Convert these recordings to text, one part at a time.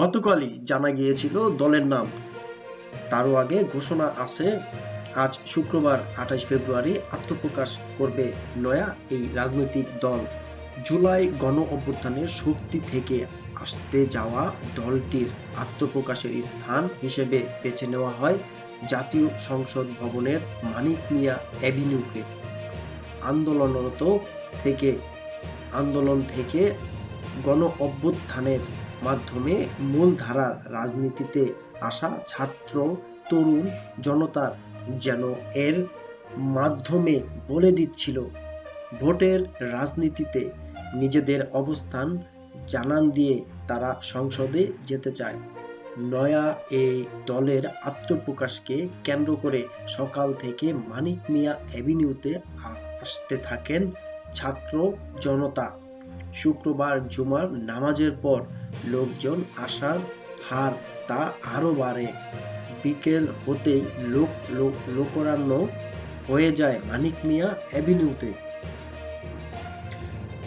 গতকালই জানা গিয়েছিল দলের নাম। তারও আগে ঘোষণা আছে, আজ শুক্রবার আঠাশ ফেব্রুয়ারি আত্মপ্রকাশ করবে নয়া এই রাজনৈতিক দল। জুলাই গণ অভ্যুত্থানের শক্তি থেকে আসতে যাওয়া দলটির আত্মপ্রকাশের স্থান হিসেবে বেছে নেওয়া হয় জাতীয় সংসদ ভবনের মানিক মিয়া অ্যাভিনিউকে। আন্দোলনরত থেকে, আন্দোলন থেকে গণ অভ্যুত্থানের মাধ্যমে মূলধারার রাজনীতিতে আসা ছাত্র, তরুণ জনতার যেন এর মাধ্যমে বলে দিচ্ছিল, ভোটের রাজনীতিতে নিজেদের অবস্থান জানান দিয়ে তারা সংসদে যেতে চায়। নয়া এই দলের আত্মপ্রকাশকে কেন্দ্র করে সকাল থেকে মানিক মিয়া অ্যাভিনিউতে আসতে থাকেন ছাত্র জনতা। শুক্রবার জুমার নামাজের পর লোকজন আসার হার তা আরও বাড়ে। বিকেল হতেই লোক লোক লোকরান্য হয়ে যায় মানিক মিয়া অ্যাভিনিউতে।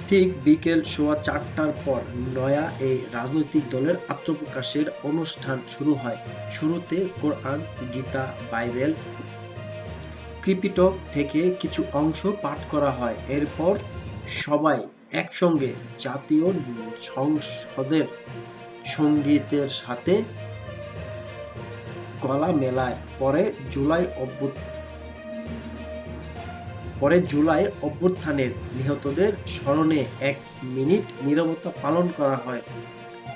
ঠিক বিকেল সোয়া চারটার পর নয়া এই রাজনৈতিক দলের আত্মপ্রকাশের অনুষ্ঠান শুরু হয়। শুরুতে কোরআন, গীতা, বাইবেল ক্রিপিটক থেকে কিছু অংশ পাঠ করা হয়। এরপর সবাই একসঙ্গে জাতীয় সংসদের সঙ্গীতের সাথে গলা মেলায়। পরে জুলাই পরে জুলাই অভ্যুত্থানের নিহতদের স্মরণে এক মিনিট নীরবতা পালন করা হয়।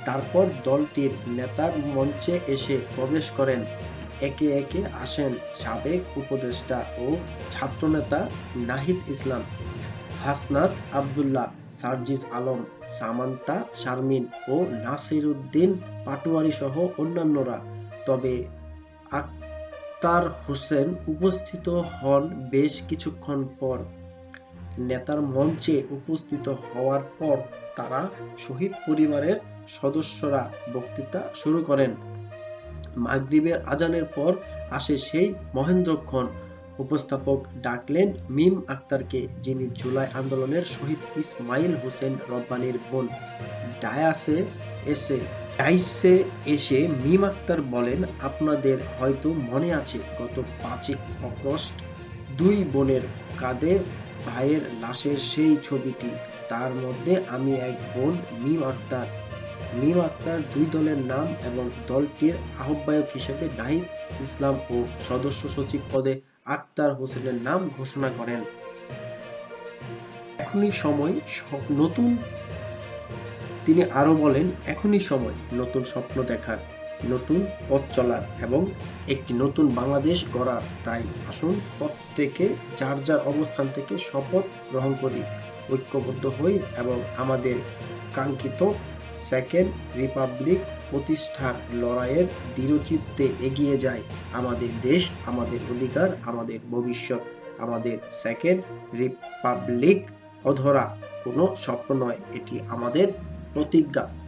তারপর দলটির নেতার মঞ্চে এসে প্রবেশ করেন। একে একে আসেন সাবেক উপদেষ্টা ও ছাত্রনেতা নাহিদ ইসলাম। হাসনাত আবদুল্লাহ, সার্জিস আলম, সামান্তা শারমিন ও নাসির উদ্দিন পাটোয়ারি সহ অন্যান্যরা। তবে আক্তার হোসেন উপস্থিত হন বেশ কিছুক্ষণ পর। নেতার মঞ্চে উপস্থিত হওয়ার পর তারা শহীদ পরিবারের সদস্যরা বক্তৃতা শুরু করেন। মাগরিবের আজানের পর আসে সেই মহেন্দ্রক্ষণ। উপস্থাপক ডাকলেন মিম আক্তারকে, যিনি জুলাই আন্দোলনের শহীদ ইসমাইল হোসেন রব্বানির বোন। ডায়াসে এসে ডাইসে এসে মিম আক্তার বলেন, আপনাদের হয়তো মনে আছে, গত পাঁচই অগস্ট দুই বোনের কাঁধে ভাইয়ের লাশের সেই ছবিটি। তার মধ্যে আমি এক বোন, মিম আক্তার। মিম আক্তার দুই দলের নাম এবং দলটির আহ্বায়ক হিসেবে নাহিদ ইসলাম ও সদস্য সচিব পদে আক্তার হোসেনের নাম ঘোষণা করেন। এখনই সময় নতুন। তিনি আরও বলেন, এখনই সময় নতুন স্বপ্ন দেখার, নতুন পথ চলার এবং একটি নতুন বাংলাদেশ গড়ার। তাই আসুন প্রত্যেকে যার যার অবস্থান থেকে শপথ গ্রহণ করি, ঐক্যবদ্ধ হই এবং আমাদের কাঙ্ক্ষিত সেকেন্ড রিপাবলিক প্রতিষ্ঠার লড়াইয়ের দৃঢ়চিত্তে এগিয়ে যায়। আমাদের দেশ, আমাদের অধিকার, আমাদের ভবিষ্যৎ, আমাদের সেকেন্ড রিপাবলিক অধরা। কোনো স্বপ্ন নয়, এটি আমাদের প্রতিজ্ঞা।